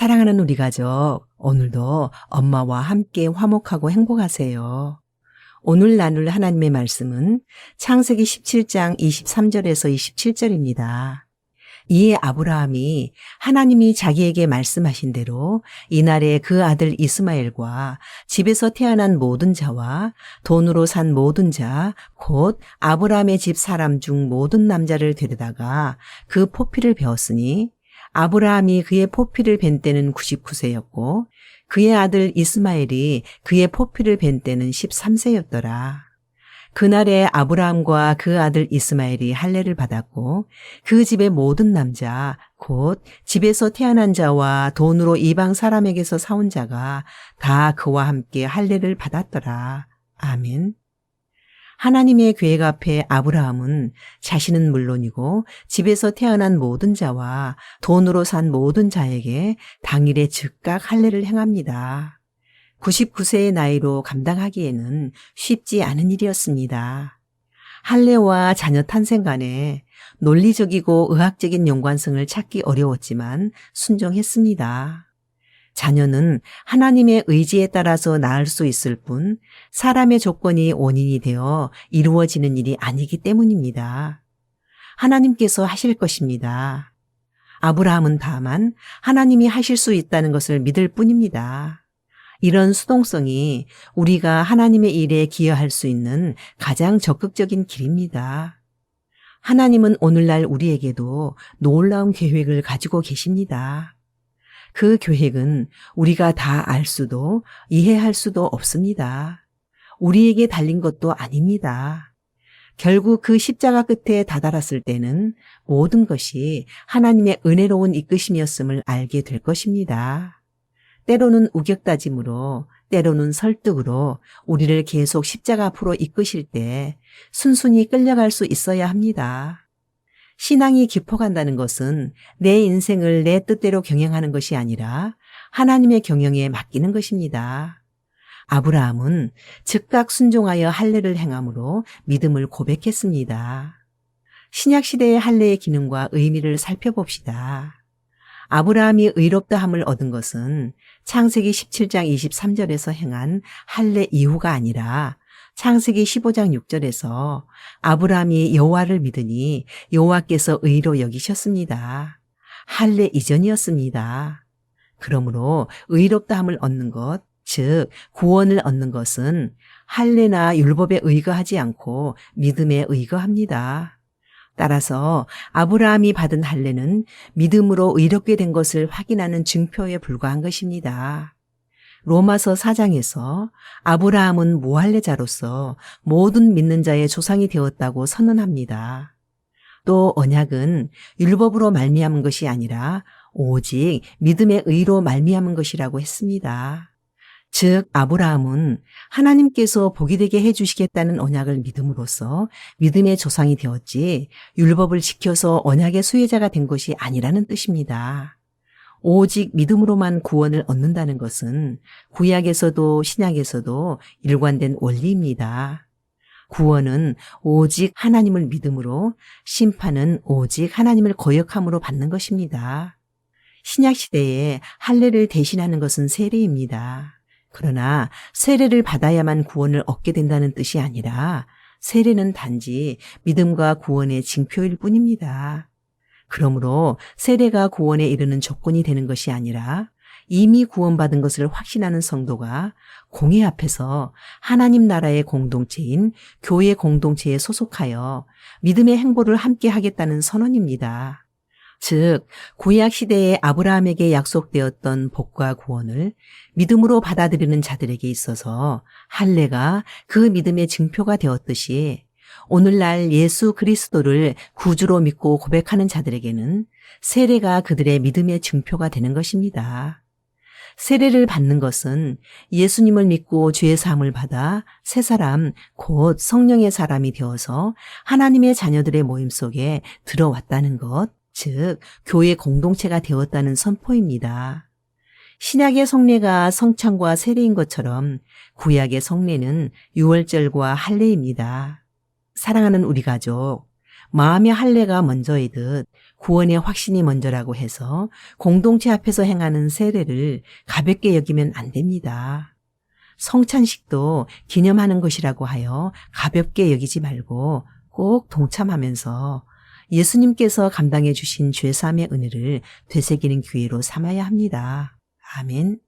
사랑하는 우리 가족, 오늘도 엄마와 함께 화목하고 행복하세요. 오늘 나눌 하나님의 말씀은 창세기 17장 23절에서 27절입니다. 이에 아브라함이 하나님이 자기에게 말씀하신 대로 이날에 그 아들 이스마엘과 집에서 태어난 모든 자와 돈으로 산 모든 자, 곧 아브라함의 집 사람 중 모든 남자를 데려다가 그 포피를 베었으니 아브라함이 그의 포피를 벤 때는 99세였고 그의 아들 이스마엘이 그의 포피를 벤 때는 13세였더라. 그날에 아브라함과 그 아들 이스마엘이 할례를 받았고 그 집의 모든 남자 곧 집에서 태어난 자와 돈으로 이방 사람에게서 사온 자가 다 그와 함께 할례를 받았더라. 아멘. 하나님의 계획 앞에 아브라함은 자신은 물론이고 집에서 태어난 모든 자와 돈으로 산 모든 자에게 당일에 즉각 할례를 행합니다. 99세의 나이로 감당하기에는 쉽지 않은 일이었습니다. 할례와 자녀 탄생 간에 논리적이고 의학적인 연관성을 찾기 어려웠지만 순종했습니다. 자녀는 하나님의 의지에 따라서 낳을 수 있을 뿐 사람의 조건이 원인이 되어 이루어지는 일이 아니기 때문입니다. 하나님께서 하실 것입니다. 아브라함은 다만 하나님이 하실 수 있다는 것을 믿을 뿐입니다. 이런 수동성이 우리가 하나님의 일에 기여할 수 있는 가장 적극적인 길입니다. 하나님은 오늘날 우리에게도 놀라운 계획을 가지고 계십니다. 그 계획은 우리가 다 알 수도 이해할 수도 없습니다. 우리에게 달린 것도 아닙니다. 결국 그 십자가 끝에 다다랐을 때는 모든 것이 하나님의 은혜로운 이끄심이었음을 알게 될 것입니다. 때로는 우격다짐으로, 때로는 설득으로 우리를 계속 십자가 앞으로 이끄실 때 순순히 끌려갈 수 있어야 합니다. 신앙이 깊어간다는 것은 내 인생을 내 뜻대로 경영하는 것이 아니라 하나님의 경영에 맡기는 것입니다. 아브라함은 즉각 순종하여 할례를 행함으로 믿음을 고백했습니다. 신약 시대의 할례의 기능과 의미를 살펴봅시다. 아브라함이 의롭다함을 얻은 것은 창세기 17장 23절에서 행한 할례 이후가 아니라 창세기 15장 6절에서 아브라함이 여호와를 믿으니 여호와께서 의로 여기셨습니다. 할례 이전이었습니다. 그러므로 의롭다함을 얻는 것, 즉 구원을 얻는 것은 할례나 율법에 의거하지 않고 믿음에 의거합니다. 따라서 아브라함이 받은 할례는 믿음으로 의롭게 된 것을 확인하는 증표에 불과한 것입니다. 로마서 4장에서 아브라함은 모할례자로서 모든 믿는 자의 조상이 되었다고 선언합니다. 또 언약은 율법으로 말미암은 것이 아니라 오직 믿음의 의로 말미암은 것이라고 했습니다. 즉 아브라함은 하나님께서 복이 되게 해 주시겠다는 언약을 믿음으로써 믿음의 조상이 되었지 율법을 지켜서 언약의 수혜자가 된 것이 아니라는 뜻입니다. 오직 믿음으로만 구원을 얻는다는 것은 구약에서도 신약에서도 일관된 원리입니다. 구원은 오직 하나님을 믿음으로 심판은 오직 하나님을 거역함으로 받는 것입니다. 신약 시대에 할례를 대신하는 것은 세례입니다. 그러나 세례를 받아야만 구원을 얻게 된다는 뜻이 아니라 세례는 단지 믿음과 구원의 징표일 뿐입니다. 그러므로 세례가 구원에 이르는 조건이 되는 것이 아니라 이미 구원받은 것을 확신하는 성도가 공회 앞에서 하나님 나라의 공동체인 교회 공동체에 소속하여 믿음의 행보를 함께 하겠다는 선언입니다. 즉, 구약 시대에 아브라함에게 약속되었던 복과 구원을 믿음으로 받아들이는 자들에게 있어서 할례가 그 믿음의 증표가 되었듯이 오늘날 예수 그리스도를 구주로 믿고 고백하는 자들에게는 세례가 그들의 믿음의 증표가 되는 것입니다. 세례를 받는 것은 예수님을 믿고 죄의 사함을 받아 새 사람, 곧 성령의 사람이 되어서 하나님의 자녀들의 모임 속에 들어왔다는 것, 즉, 교회 공동체가 되었다는 선포입니다. 신약의 성례가 성찬과 세례인 것처럼 구약의 성례는 유월절과 할례입니다. 사랑하는 우리 가족, 마음의 할례가 먼저이듯 구원의 확신이 먼저라고 해서 공동체 앞에서 행하는 세례를 가볍게 여기면 안 됩니다. 성찬식도 기념하는 것이라고 하여 가볍게 여기지 말고 꼭 동참하면서 예수님께서 감당해 주신 죄사함의 은혜를 되새기는 기회로 삼아야 합니다. 아멘.